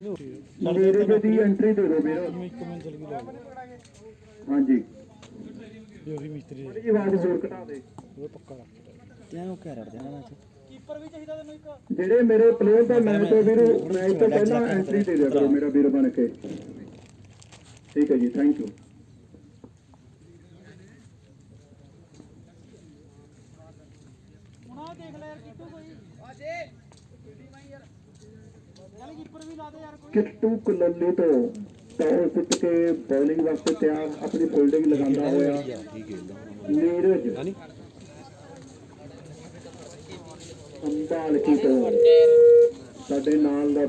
ਮੇਰੇ ਦੀ ਐਂਟਰੀ ਦੇ ਦਿਓ ਵੀਰ ਇੱਕ ਮੰਜ਼ਲ ਕੀ ਲਾ ਹਾਂਜੀ। ਇਹ ਉਹੀ ਮਿਸਤਰੀ ਜੀ ਆਵਾਜ਼ ਹੋਰ ਘਟਾ ਦੇ। ਉਹ ਪੱਕਾ ਰੱਖ ਤੈਨੂੰ ਕਹਿ ਰੜ ਦੇਣਾ ਮੈਚ ਜਿਹੜੇ ਮੇਰੇ ਪਲੇਅਰ ਦਾ ਮੈਚ ਤੋਂ ਵੀਰ ਮੈਚ ਤੋਂ ਪਹਿਲਾਂ ਐਂਟਰੀ ਦੇ ਦਿਆ ਕਰੋ ਮੇਰਾ ਵੀਰ ਬਣ ਕੇ। ਠੀਕ ਹੈ ਜੀ ਥੈਂਕ ਯੂ ਹੁਣ ਆ ਦੇਖ ਲੈ ਯਾਰ ਕਿੱਟੂ ਕੋਈ ਆਜੇ ਚੱਲ ਕੀਪਰ ਵੀ ਲਾ ਦੇ ਯਾਰ ਕੋਈ ਕਿੱਟੂ ਕੁਲੱਲੀ ਤੋਂ ਟੌਸ ਜਿੱਤ ਕੇ ਬੋਲਿੰਗ ਵਾਸਤੇ ਤਿਆਰ ਆਪਣੀ ਫੀਲਡਿੰਗ ਲਗਾਉਂਦਾ ਹੋਇਆ। ਨੀਰਜ। ਸੰਭਾਲ ਕੀ ਤੋਂ ਸਾਡੇ ਨਾਲ ਦਾ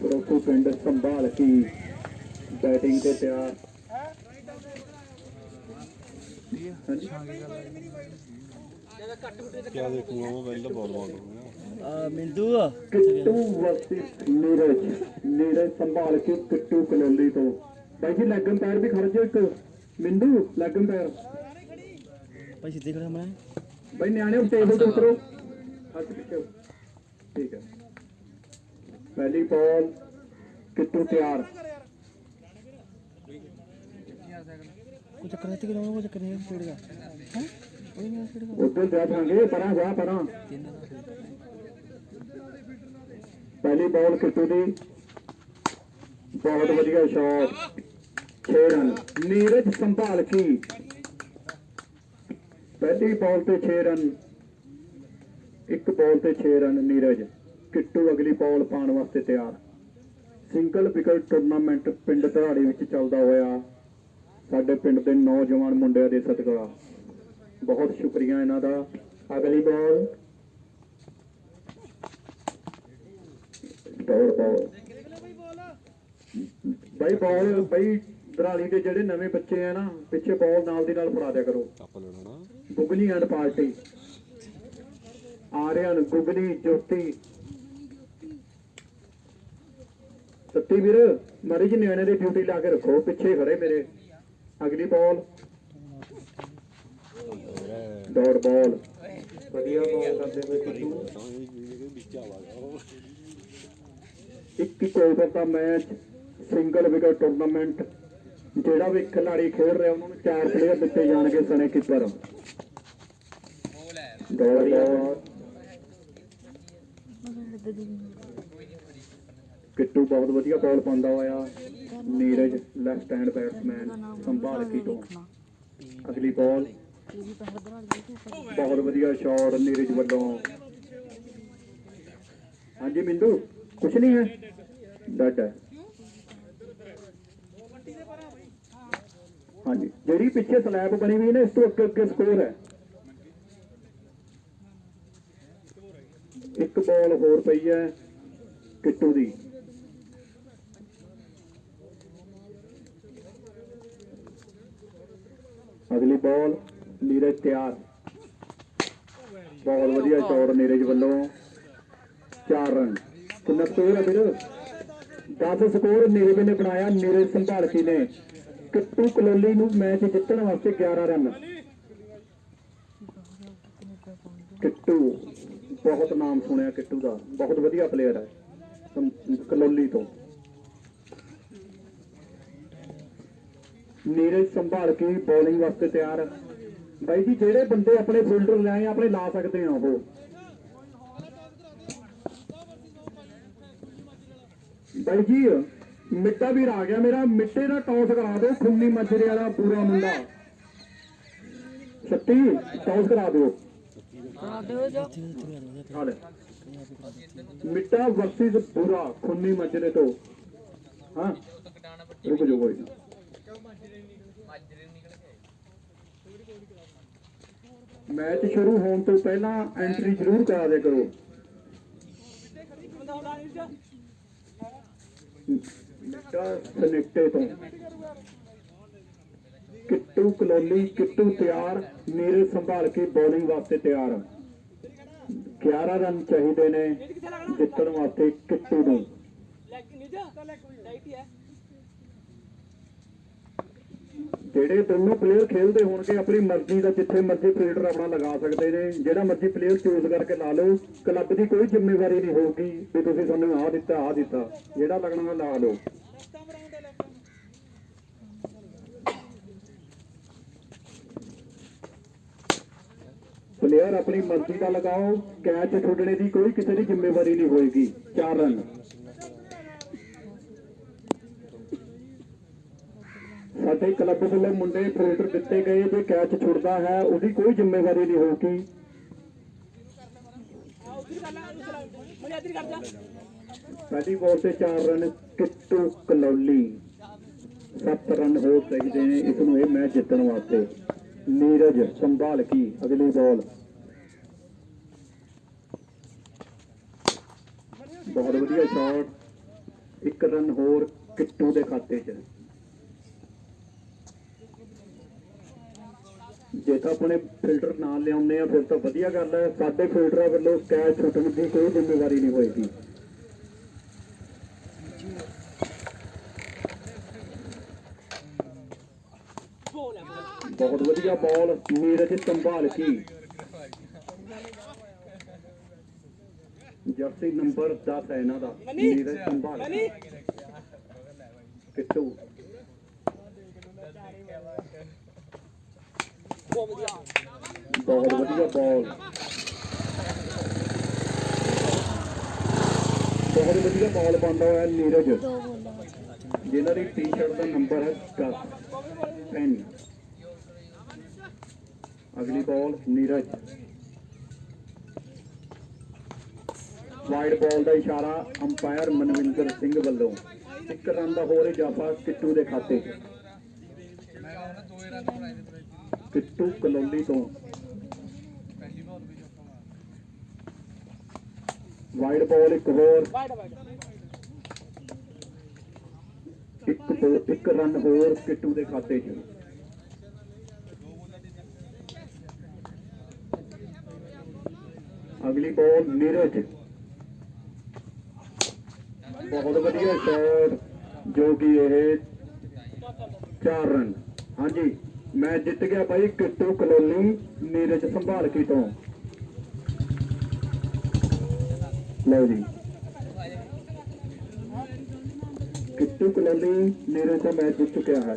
ਪ੍ਰੋਕੋ ਪਿੰਡ ਸੰਭਾਲ ਕੀ ਬੈਟਿੰਗ ਤੇ ਤਿਆਰ। ਹਾਂਜੀ। ਕਿਆ ਦੇਖੂਗਾ ਉਹ ਪਹਿਲਾਂ ਬਹੁਤ ਬਹੁਤ ਆ ਮਿੰਦੂ। ਕਿੱਟੂ ਵਰਸਸ ਨੀਰਜ ਨੀਰਜ ਸੰਭਾਲ ਕੇ ਕਿੱਟੂ ਕਲੋਲੀ ਤੋਂ। ਬਾਈ ਜੀ ਲੈਗਨ ਪੈਰ ਵੀ ਖੜ ਜਾਓ ਇੱਕ। ਮਿੰਦੂ ਲੈਗਨ ਪੈਰ। ਭਾਈ ਸਿੱਧੇ ਖੜਾ ਮੈਂ ਬਾਈ ਨਿਆਣੇ ਟੇਬਲ ਤੇ ਉਤਰੋ। ਹੱਥ ਪਿੱਛੇ। ਠੀਕ ਹੈ। ਪਹਿਲੀ ਬਾਲ ਕਿੱਟੂ ਤਿਆਰ। ਕੋਈ ਚੱਕਰ ਨਹੀਂ ਕਿ ਕੋਈ ਚੱਕਰ ਨਹੀਂ ਛੇੜ ਦਾ ਹੈ? ਕੋਈ ਨਹੀਂ ਛੇੜ ਦਾ ਉਧਰ ਜਾ ਜਾਾਂਗੇ ਪਰਾਂ ਜਾ ਪਰਾਂ। ਪਹਿਲੀ ਬਾਲ ਕਿੱਟੂ ਦੀ। ਬਹੁਤ ਵਧੀਆ ਸ਼ਾਟ 6 ਰਨ ਨੀਰਜ ਸੰਭਾਲ ਕੀ? ਪਹਿਲੀ ਬਾਲ ਤੇ 6 ਰਨ ਇੱਕ ਬਾਲ ਤੇ 6 ਰਨ ਨੀਰਜ। ਕਿੱਟੂ ਅਗਲੀ ਬਾਲ ਪਾਉਣ ਵਾਸਤੇ ਤਿਆਰ। ਸਿੰਗਲ ਵਿਕਟ ਟੂਰਨਾਮੈਂਟ ਪਿੰਡ ਧਰਾੜੀ ਵਿੱਚ ਚੱਲਦਾ ਹੋਇਆ। ਸਾਡੇ ਪਿੰਡ ਦੇ ਨੌਜਵਾਨ ਮੁੰਡਿਆਂ ਦੇ ਸਦਕਾ ਬਹੁਤ ਸ਼ੁਕਰੀਆ ਇਹਨਾਂ ਦਾ। ਅਗਲੀ ਬਾਲ ਬਾਈ ਬਾਲ ਬਾਈ ਦਰਾਲੀ ਦੇ ਜਿਹੜੇ ਨਵੇਂ ਬੱਚੇ ਆ ਨਾ ਪਿੱਛੇ ਬਾਲ ਨਾਲ ਦੀ ਨਾਲ ਫੜਾ ਦਿਆ ਕਰੋ। ਗੁਗਲੀ ਐਂਡ ਪਾਰਟੀ। ਆਰਿਆਨ ਗੁਗਲੀ ਜੋਤੀ। ਸੱਤੀ ਵੀਰ ਮਾਰੇ ਜੀ ਨਿਆਣੇ ਦੇ ਡਿਊਟੀ ਲਾ ਕੇ ਰੱਖੋ ਪਿੱਛੇ ਖੜੇ ਮੇਰੇ। ਅਗਲੀ ਬਾਲ। ਡੌਟ ਬਾਲ। ਵਧੀਆ ਬਾਲ ਕਰਦੇ ਹੋਏ ਕਿਤੂ 21 ਓਵਰ ਦਾ ਮੈਚ ਸਿੰਗਲ ਵਿਕਟ ਟੂਰਨਾਮੈਂਟ ਜਿਹੜਾ ਵੀ ਖਿਡਾਰੀ ਖੇਡ ਰਿਹਾ ਉਹਨਾਂ ਨੂੰ ਚਾਰ ਪਲੇਅਰ ਦਿੱਤੇ ਜਾਣਗੇ ਸਣੇ ਕੀਪਰ ਕਿੱਟੂ ਬਹੁਤ ਵਧੀਆ ਬਾਲ ਪਾਉਂਦਾ ਹੋਇਆ। ਨੀਰਜ ਲੈਫਟ ਹੈਂਡ ਬੈਟਸਮੈਨ ਸੰਭਾਲ ਕੇ ਤੋਂ ਅਗਲੀ ਬਾਲ ਬਹੁਤ ਵਧੀਆ ਸ਼ਾਟ ਨੀਰਜ ਵੱਲੋਂ। ਹਾਂਜੀ ਮਿੰਦੂ? ਕੁਛ ਨਹੀਂ ਹੈ। ਡੱਡ ਹੈ। ਹਾਂਜੀ। ਜਿਹੜੀ ਪਿੱਛੇ ਸਲੈਬ ਬਣੀ ਹੋਈ ਹੈ ਨਾ, ਇਸ ਤੋਂ ਅੱਗੇ ਅੱਗੇ ਸਕੋਰ ਹੈ। ਇੱਕ ਬਾਲ ਹੋਰ ਪਈ ਹੈ, ਕਿੱਟੂ ਦੀ। ਅਗਲੀ ਬਾਲ ਨੀਰਜ ਤਿਆਰ। ਬਹੁਤ ਵਧੀਆ ਸ਼ਾਟ ਨੀਰਜ ਵੱਲੋਂ। 4 ਰਨ ਕਿੰਨਾ ਸਕੋਰ ਹੈ ਵੀਰ 10 ਸਕੋਰ ਨੀਰਜ ਨੇ ਬਣਾਇਆ ਨੀਰਜ ਸੰਭਾਲਕੀ ਨੇ। ਕਿੱਟੂ ਕਲੋਲੀ ਨੂੰ ਮੈਚ ਜਿੱਤਣ ਵਾਸਤੇ 11 ਰਨ ਕਿੱਟੂ, ਬਹੁਤ ਨਾਮ ਸੁਣਿਆ ਕਿੱਟੂ ਦਾ। ਬਹੁਤ ਵਧੀਆ ਪਲੇਅਰ ਹੈ ਕਲੋਲੀ ਤੋਂ। ਨੀਰਜ ਸੰਭਾਲ ਕੇ ਬੋਲਿੰਗ ਵਾਸਤੇ ਤਿਆਰ। ਬਾਈ ਜੀ, ਜਿਹੜੇ ਬੰਦੇ ਆਪਣੇ ਫੀਲਡਰ ਲਿਆਏ ਆਪਣੇ ਲਾ ਸਕਦੇ ਆ ਉਹ। ਬਾਈ ਜੀ ਮਿੱਟਾ ਵੀਰ ਆ ਗਿਆ ਮੇਰਾ ਮਿੱਟੇ ਦਾ ਟੌਸ ਕਰਾ ਦਿਓ, ਖੁੰਨੀ ਮੱਜਰੇ ਵਾਲਾ ਪੂਰਾ ਮੁੰਡਾ। ਸੱਤੀ ਟੌਸ ਕਰਾ ਦਿਓ। ਮਿੱਟਾ ਵਰਸਸ ਪੂਰਾ, ਖੁੰਨੀ ਮੱਜਰੇ ਤੋਂ। ਹਾਂ, ਰੁਕ ਜਾਓ ਕੋਈ ਮੈਚ ਸ਼ੁਰੂ ਹੋਣ ਤੋਂ ਪਹਿਲਾਂ ਐਂਟਰੀ ਜ਼ਰੂਰ ਕਰਾ ਦੇ ਕਰੋ। ਬੰਦਾ ਸਨੇਟੇ ਤੋਂ ਕਿੱਟੂ ਕਲੋਨੀ, ਕਿੱਟੂ ਤਿਆਰ ਨੀਰਜ ਸੰਭਾਲ ਕੇ ਬੋਲਿੰਗ ਵਾਸਤੇ ਤਿਆਰ। 11 ਰਨ ਚਾਹੀਦੇ ਨੇ ਜਿੱਤਣ ਵਾਸਤੇ ਕਿੱਟੂ ਨੂੰ ਲੈਗ ਨਹੀਂ ਜਾ ਲਾਈਟ ਹੀ ਹੈ ਜਿਹੜੇ ਦੋਨੋਂ ਪਲੇਅਰ ਖੇਡਦੇ ਹੋਣਗੇ, ਆਪਣੀ ਮਰਜ਼ੀ ਦਾ ਜਿੱਥੇ ਮਰਜ਼ੀ ਫੀਲਡਰ ਆਪਣਾ ਲਗਾ ਸਕਦੇ ਨੇ। ਜਿਹੜਾ ਮਰਜ਼ੀ ਪਲੇਅਰ ਚੂਜ਼ ਕਰਕੇ ਲਾ ਲਓ ਕਲੱਬ ਦੀ ਕੋਈ ਜ਼ਿੰਮੇਵਾਰੀ ਨਹੀਂ ਹੋਊਗੀ ਵੀ ਤੁਸੀਂ ਸਾਨੂੰ ਆਹ ਦਿੱਤਾ ਆਹ ਦਿੱਤਾ। ਜਿਹੜਾ ਲੱਗਣਾ ਲਾ ਲਓ। ਪਲੇਅਰ ਆਪਣੀ ਮਰਜ਼ੀ ਦਾ ਲਗਾਓ ਕੈਚ ਛੁੱਟਣੇ ਦੀ ਕੋਈ ਕਿਸੇ ਦੀ ਜ਼ਿੰਮੇਵਾਰੀ ਨਹੀਂ ਹੋਏਗੀ। 4 ਰਨ ਸਾਡੇ ਕਲੱਬ ਵੱਲੋਂ ਮੁੰਡੇ ਫੀਲਡਰ ਦਿੱਤੇ ਗਏ ਜੇ ਕੈਚ ਛੁੱਟਦਾ ਹੈ, ਉਹਦੀ ਕੋਈ ਜ਼ਿੰਮੇਵਾਰੀ ਨਹੀਂ ਹੋਊਗੀ। ਆ ਪਹਿਲੀ ਬਾਲ ਤੇ 4 ਰਨ ਕਿੱਟੂ ਕਲੌਲੀ 7 ਰਨ ਹੋ ਚਾਹੀਦੇ ਨੇ, ਇਸ ਨੂੰ ਇਹ ਮੈਚ ਜਿੱਤਣ ਵਾਸਤੇ। ਨੀਰਜ ਸੰਭਾਲ ਕੀ ਅਗਲੀ ਬਾਲ ਬਹੁਤ ਵਧੀਆ ਸ਼ਾਟ ਇੱਕ ਰਨ ਹੋਰ ਕਿੱਟੂ ਦੇ ਖਾਤੇ 'ਚ। ਜੇ ਤਾਂ ਆਪਣੇ ਫਿਲਟਰ ਨਾਲ ਲਿਆਉਂਦੇ ਆ ਫਿਰ ਤਾਂ ਵਧੀਆ ਗੱਲ ਹੈ। ਸਾਡੇ ਫਿਲਟਰਾਂ ਵੱਲੋਂ ਕੈਚ ਛੁੱਟਣ ਦੀ ਕੋਈ ਜ਼ਿੰਮੇਵਾਰੀ ਨਹੀਂ ਹੋਏਗੀ। ਬਹੁਤ ਵਧੀਆ ਬਾਲ ਨੀਰਜ ਸੰਭਾਲ ਕੀ? ਜਰਸੀ ਨੰਬਰ 10 ਹੈ ਇਹਨਾਂ ਦਾ। ਨੀਰਜ ਸੰਭਾਲ ਮਨੀ? ਬਹੁਤ ਵਧੀਆ ਬਾਲ ਬਹੁਤ ਵਧੀਆ ਬਾਲ ਪਾਉਂਦਾ ਹੋਇਆ ਨੀਰਜ ਜਿਨ੍ਹਾਂ ਦੀ ਟੀ-ਸ਼ਰਟ ਦਾ ਨੰਬਰ ਹੈ 10 10 ਅਗਲੀ ਬਾਲ ਨੀਰਜ ਵਾਈਡ ਬਾਲ ਦਾ ਇਸ਼ਾਰਾ ਅੰਪਾਇਰ ਮਨਵਿੰਦਰ ਸਿੰਘ ਵੱਲੋਂ ਇੱਕ ਰਨ ਦਾ ਹੋਰ ਇਜ਼ਾਫਾ ਕਿੱਟੂ ਦੇ ਖਾਤੇ 'ਚ ਕਿੱਟੂ ਕਲੋਲੀ ਤੋਂ। ਵਾਈਡ ਬਾਲ ਇੱਕ ਹੋਰ। ਇੱਕ ਦੋ ਇੱਕ ਰਨ ਹੋਰ ਕਿੱਟੂ ਦੇ ਖਾਤੇ 'ਚ। ਅਗਲੀ ਬਾਲ ਨੀਰਜ। ਬਹੁਤ ਵਧੀਆ ਸ਼ਾਟ ਜੋ ਕਿ ਇਹ 4 ਰਨ ਹਾਂਜੀ। ਮੈਂ ਜਿੱਤ ਗਿਆ ਬਾਈ ਕਿੱਟੂ ਕਲੋਨੀ ਨੀਰਜ ਸੰਭਾਲ ਕੇ ਤੋਂ। ਲਓ ਜੀ। ਕਿੱਟੂ ਕਲੋਨੀ ਨੀਰਜ ਦਾ ਮੈਚ ਜਿੱਤ ਚੁੱਕਿਆ ਹੈ।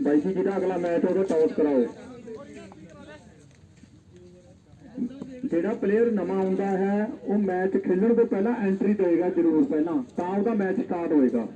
ਬਾਈ ਜੀ, ਜਿਹਦਾ ਅਗਲਾ ਮੈਚ ਉਹਦਾ ਟੌਸ ਕਰਾਓ। ਜਿਹੜਾ ਪਲੇਅਰ ਨਵਾਂ ਆਉਂਦਾ ਹੈ, ਉਹ ਮੈਚ ਖੇਡਣ ਤੋਂ ਪਹਿਲਾਂ ਐਂਟਰੀ ਦੇਗਾ ਜ਼ਰੂਰ ਪਹਿਲਾਂ, ਤਾਂ ਉਹਦਾ ਮੈਚ ਸਟਾਰਟ ਹੋਏਗਾ।